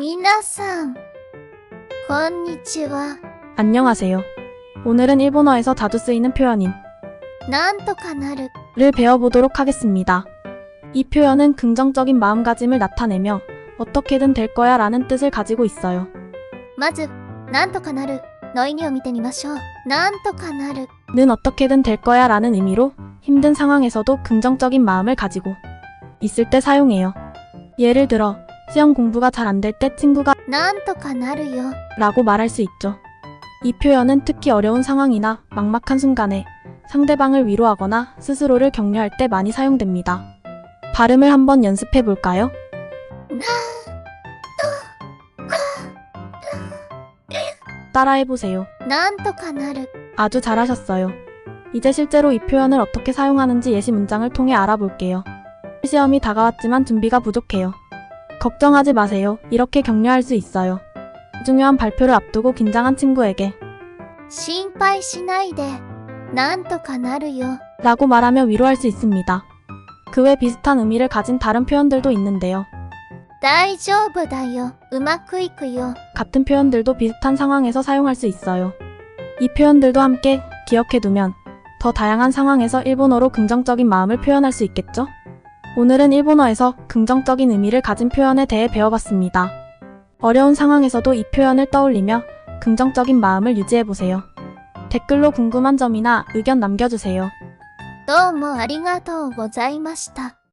미나상, 건니치와. 안녕하세요. 오늘은 일본어에서 자주 쓰이는 표현인 난토 가나르. 를 배워보도록 하겠습니다. 이 표현은 긍정적인 마음가짐을 나타내며 어떻게든 될 거야 라는 뜻을 가지고 있어요. まず, 난토 가나르. 너희니오 미테미마쇼. 난토 가나르. 는 어떻게든 될 거야 라는 의미로 힘든 상황에서도 긍정적인 마음을 가지고 있을 때 사용해요. 예를 들어 시험 공부가 잘 안 될 때 친구가 なんとかなるよ。 라고 말할 수 있죠. 이 표현은 특히 어려운 상황이나 막막한 순간에 상대방을 위로하거나 스스로를 격려할 때 많이 사용됩니다. 발음을 한번 연습해 볼까요? 따라해 보세요. なんとかなる。 아주 잘하셨어요. 이제 실제로 이 표현을 어떻게 사용하는지 예시 문장을 통해 알아볼게요. 시험이 다가왔지만 준비가 부족해요. 걱정하지 마세요. 이렇게 격려할 수 있어요. 중요한 발표를 앞두고 긴장한 친구에게 心配しないで。なんとかなるよ。 라고 말하며 위로할 수 있습니다. 그 외 비슷한 의미를 가진 다른 표현들도 있는데요. 大丈夫だよ。うまくいくよ。 같은 표현들도 비슷한 상황에서 사용할 수 있어요. 이 표현들도 함께 기억해두면 더 다양한 상황에서 일본어로 긍정적인 마음을 표현할 수 있겠죠? 오늘은 일본어에서 긍정적인 의미를 가진 표현에 대해 배워봤습니다. 어려운 상황에서도 이 표현을 떠올리며 긍정적인 마음을 유지해보세요. 댓글로 궁금한 점이나 의견 남겨주세요. どうもありがとうございました。